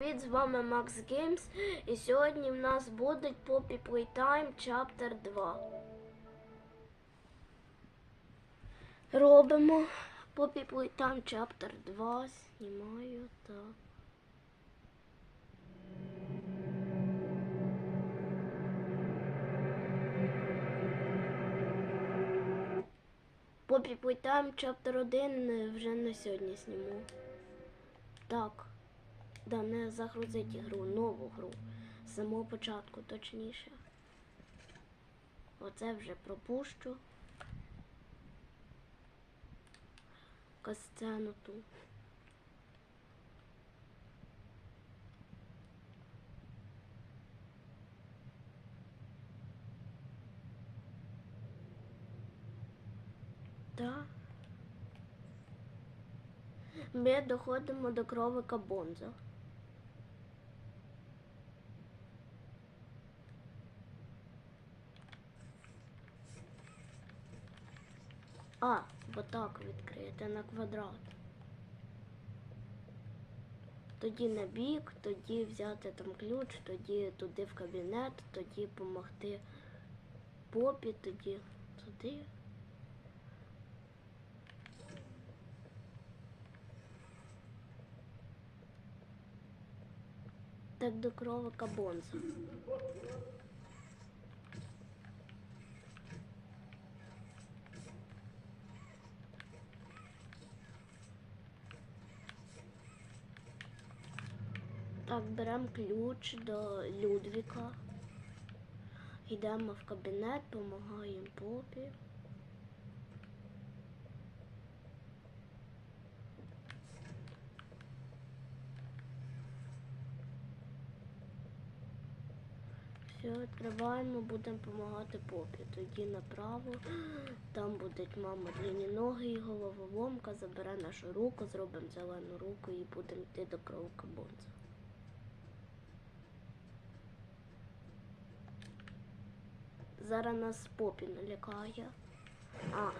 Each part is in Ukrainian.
Привіт, з вами Max Games і сьогодні в нас буде Poppy Playtime Chapter 2. Робимо Poppy Playtime Chapter 2. Знімаю так. Poppy Playtime Chapter 1 вже на сьогодні зніму. Так. Да, не загрузить ігру, нову гру. З самого початку, точніше. Оце вже пропущу. Касцену ту. Так. Ми доходимо до кровика Бонза. А, бо так відкрити на квадрат. Тоді на бік, тоді взяти там ключ, тоді туди в кабінет, тоді допомогти попі, тоді туди. Так до кровика Бонза. Так, беремо ключ до Людвіка. Йдемо в кабінет, допомагаємо попі. Все, відкриваємо, будемо допомагати попі. Тоді направо, там будуть мама длинні ноги і головоломка, забере нашу руку, зробимо зелену руку і будемо йти до кровка Зараз нас попі налякає. А.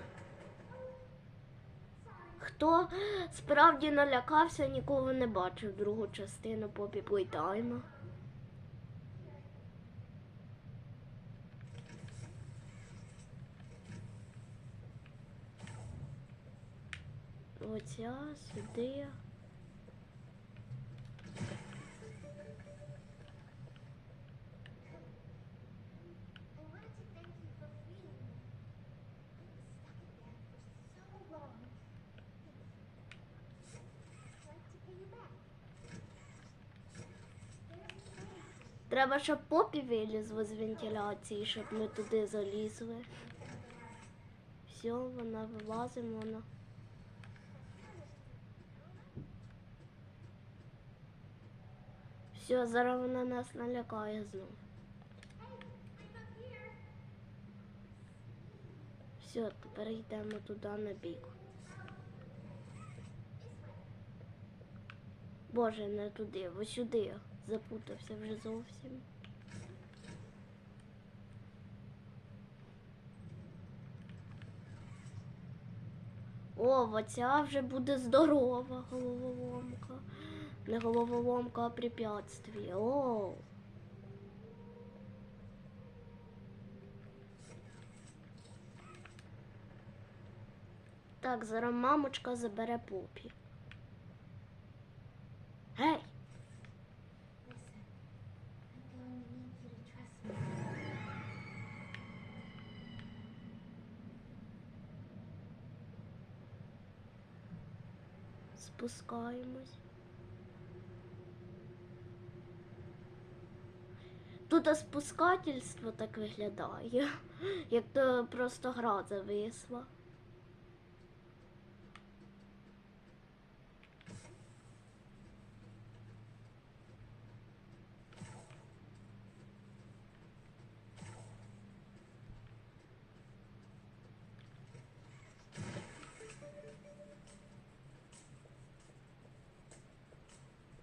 Хто справді налякався, нікого не бачив другу частину попі Плейтайма. Оця сюди. Треба, щоб попі вилізла з вентиляції, щоб ми туди залізли. Все, вона вилазимо, вона. Все, зараз вона нас налякає знов. Все, тепер йдемо туди на бік. Боже, не туди, ось сюди. Запутався вже зовсім. О, оця вже буде здорова головоломка. Не головоломка, а препятствие. О. Так, зараз мамочка забере попі. Спускаємось. Тут спускательство так виглядає, як то просто гра зависла.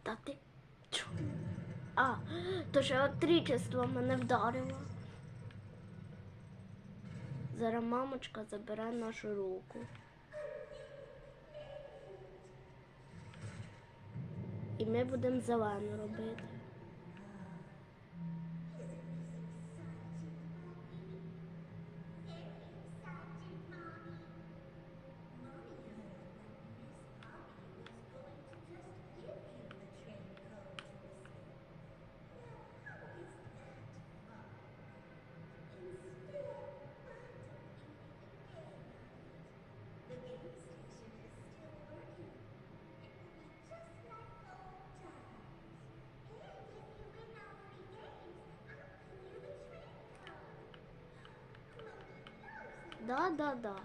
Та ти. Чу. А, то ще отрічество мене вдарило. Зараз мамочка забере нашу руку. І ми будемо зелену робити. Да, да, да.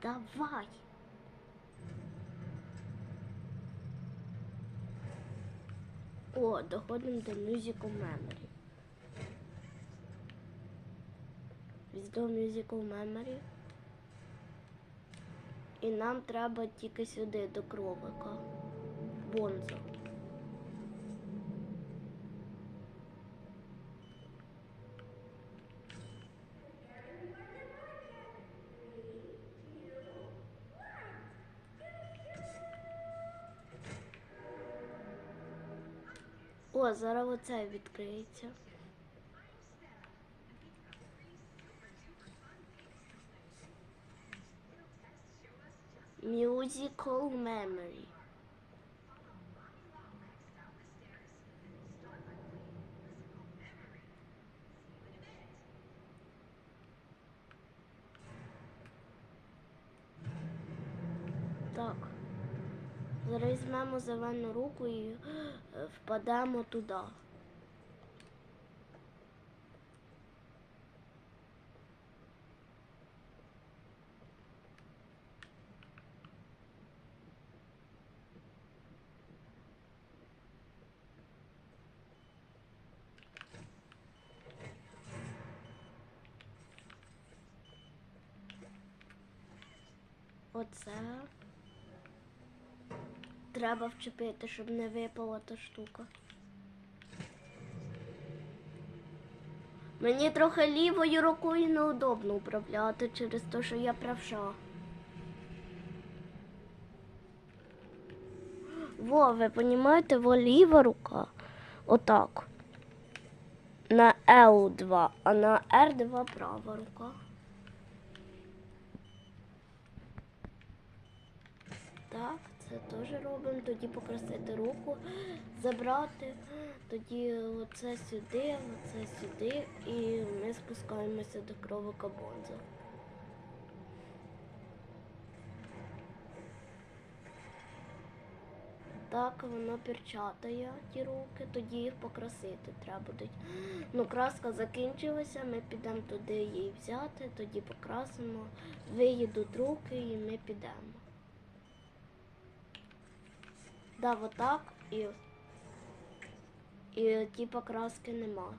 Давай. О, доходимо до Musical Memory. До Musical Memory. І нам треба тільки сюди, до кровика. Бонзо. О, зараз оце відкриється. Musical memory. Так. Візьмемо зелену руку і е, впадемо туди. Оце треба вчепити, щоб не випала та штука. Мені трохи лівою рукою неудобно управляти через те, що я правша. Во, ви розумієте, во ліва рука. Отак. На L2, а на R2 права рука. Так, це теж робимо. Тоді покрасити руку, забрати, тоді оце сюди, оце сюди, і ми спускаємося до кровика Бонза. Так, воно перчатає ті руки, тоді їх покрасити треба буде. Ну, краска закінчилася, ми підемо туди її взяти, тоді покрасимо, виїдуть руки і ми підемо. Да, вот так і, і типа краски нема.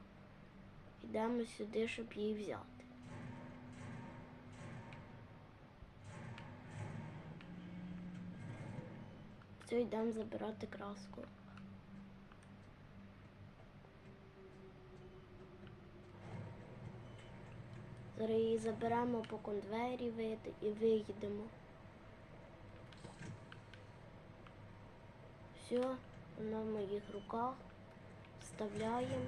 Йдемо сюди, щоб її взяти. Все, йдемо забирати краску. Зараз її заберемо по конвейері вийти і виїдемо. Все, вона в моїх руках. Вставляємо,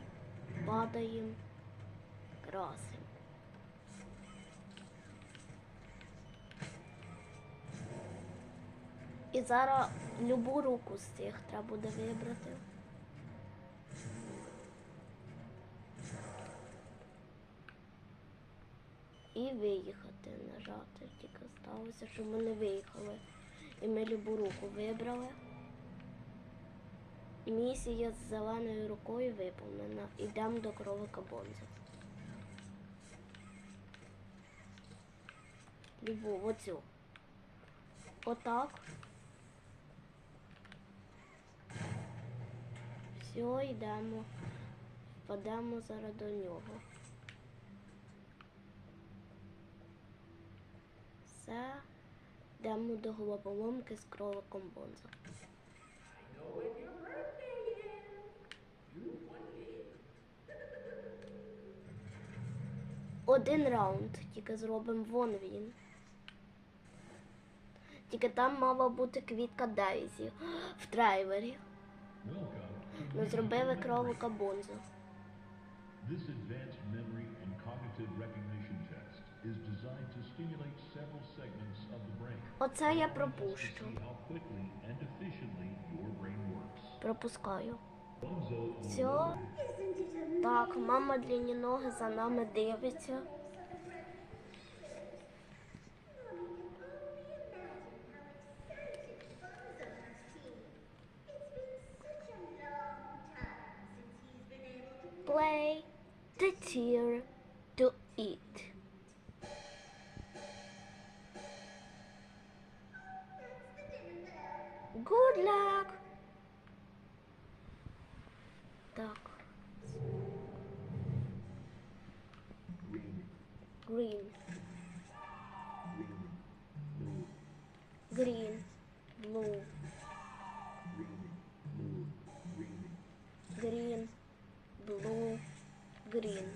падаємо, красимо. І зараз любу руку з цих треба буде вибрати. І виїхати, нажати. Тільки сталося, щоб ми не виїхали. І ми любу руку вибрали. Місія з зеленою рукою виповнена. Ідемо до кролика Бонза. Любу оцю. Отак. Все, йдемо. Впадемо зараз до нього. Все, йдемо до головоломки з кроликом Бонза. Один раунд, тільки зробимо вон він. Тільки там мала бути квітка Дейзі в трейлері. Ми зробили кролика Бонзо. This advanced memory and cognitive recognition test is designed to stimulate several segments of the brain. Оце я пропущу. Пропускаю. Bonzo Все. Isn't it amazing? Так, мама длинні ноги за нами дивиться. Play the tear to eat. Good luck. Green. Blue. Green. Blue. Green.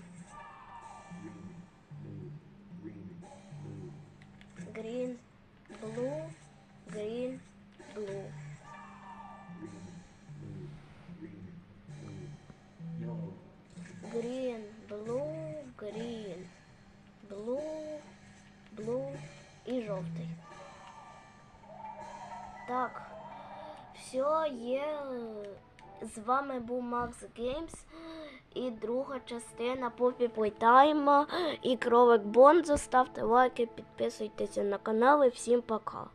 Green. Blue. Green. Blue. Green. Blue. Green. Blue. Blue і жовтий. Так, все є. З вами був Макс Геймс і друга частина Попі Плейтайма і Кролик Бонзо. Ставте лайки, підписуйтеся на канал і всім пока.